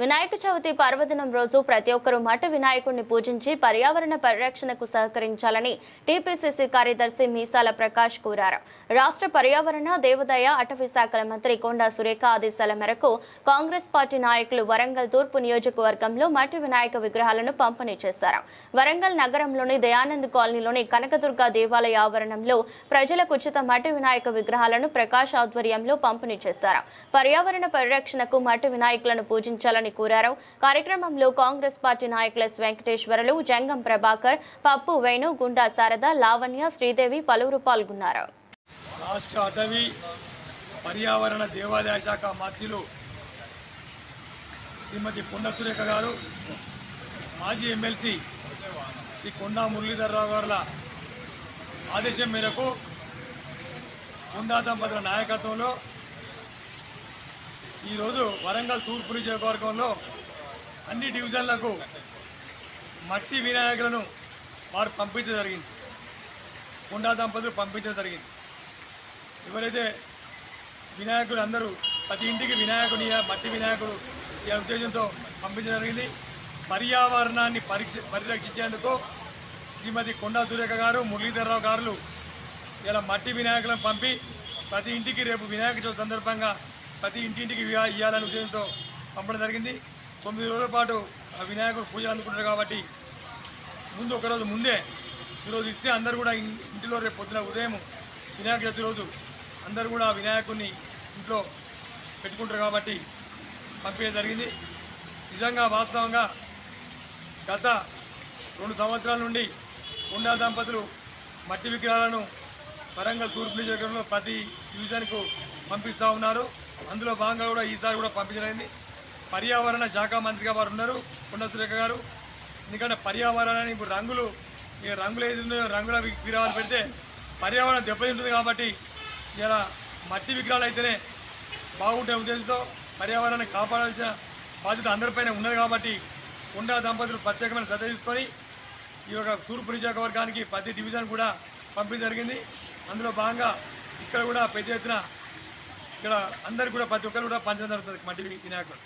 వినాయక చవితి పర్వదినం రోజు ప్రతి ఒక్కరూ మఠ వినాయకుడిని పూజించి పర్యావరణ పరిరక్షణకు సహకరించాలని టీపీసీసీ కార్యదర్శి మీసాల ప్రకాష్ కోరారు. రాష్ట్ర పర్యావరణ దేవదయ అటవీ శాఖల మంత్రి కొండా సురేఖ ఆదేశాల మేరకు కాంగ్రెస్ పార్టీ నాయకులు వరంగల్ తూర్పు నియోజకవర్గంలో మట్టి వినాయక విగ్రహాలను పంపిణీ చేశారు. వరంగల్ నగరంలోని దయానంద్ కాలనీలోని కనకదుర్గ దేవాలయ ఆవరణంలో ప్రజలకు ఉచిత మట్టి వినాయక విగ్రహాలను ప్రకాష్ ఆధ్వర్యంలో పంపిణీ చేశారు. పర్యావరణ పరిరక్షణకు మట్టి వినాయకులను పూజించాలని కోరారు. కార్యక్రమంలో కాంగ్రెస్ పార్టీ నాయకులు ఎస్ వెంకటేశ్వరలు జంగం ప్రభాకర్ పప్పు వేణు గుండా శారద లావణ్య శ్రీదేవి పలువురు పాల్గొన్నారు. రాష్ట్ర అటవీ పర్యావరణ దేవాదాయ శాఖ మంత్రులు శ్రీమతి కొండ సురేఖ గారు మాజీ ఎమ్మెల్సీ శ్రీ కొండా మురళీధరరావు గారుల ఆదేశం మేరకు కొండా దంపతుల నాయకత్వంలో ఈరోజు వరంగల్ తూర్పు నియోజకవర్గంలో అన్ని డివిజన్లకు మట్టి వినాయకులను వారు పంపించడం జరిగింది. కొండా దంపతులు పంపించడం జరిగింది. ఎవరైతే వినాయకులు అందరూ ప్రతి ఇంటికి వినాయకుని మట్టి వినాయకుడు ఈ ఉద్దేశంతో పంపించడం జరిగింది. పర్యావరణాన్ని పరీక్ష పరిరక్షించేందుకు శ్రీమతి కొండా సురేఖ గారు మురళీధరరావు గారు ఇలా మట్టి వినాయకులను పంపి ప్రతి ఇంటికి రేపు వినాయక చవితి సందర్భంగా ప్రతి ఇంటింటికి ఇవ్వాలనే ఉద్దేశంతో పంపడం జరిగింది. తొమ్మిది రోజుల పాటు ఆ వినాయకుడు పూజలు అందుకుంటారు కాబట్టి ముందు ఒకరోజు ముందే ఈరోజు ఇస్తే అందరూ కూడా ఇంటిలో రేపు పొద్దున ఉదయం వినాయక చవితి రోజు అందరూ కూడా వినాయకుడిని ఇంట్లో పెట్టుకుంటారు కాబట్టి పంపించడం జరిగింది. నిజంగా వాస్తవంగా గత రెండు సంవత్సరాల నుండి ఉండా దంపతులు మట్టి విగ్రహాలను వరంగల్ తూర్పు నియోజకవర్గంలో ప్రతి డివిజన్కు పంపిస్తూ ఉన్నారు. అందులో భాగంగా కూడా ఈసారి కూడా పంపించడం పర్యావరణ శాఖ మంత్రిగా వారు ఉన్నారు పుణ్యసురేఖ గారు. ఎందుకంటే పర్యావరణాన్ని ఇప్పుడు రంగులు ఈ రంగులు ఏది ఉన్నాయో రంగుల విగ్రహాలు పెడితే పర్యావరణం దెబ్బతింటుంది కాబట్టి ఇలా మట్టి విగ్రహాలు అయితేనే బాగుంటే ఉద్దేశంతో పర్యావరణాన్ని కాపాడాల్సిన బాధ్యత అందరిపైన ఉన్నది కాబట్టి ఉండా దంపతులు ప్రత్యేకమైన శ్రద్ధ తీసుకొని ఈ యొక్క తూర్పు నియోజకవర్గానికి ప్రతి డివిజన్ కూడా పంపిణీ జరిగింది. అందులో భాగంగా ఇక్కడ కూడా పెద్ద ఎత్తున ఇక్కడ అందరు కూడా ప్రతి ఒక్కరు కూడా పంచడం జరుగుతుంది మట్టి వినాయకుడు.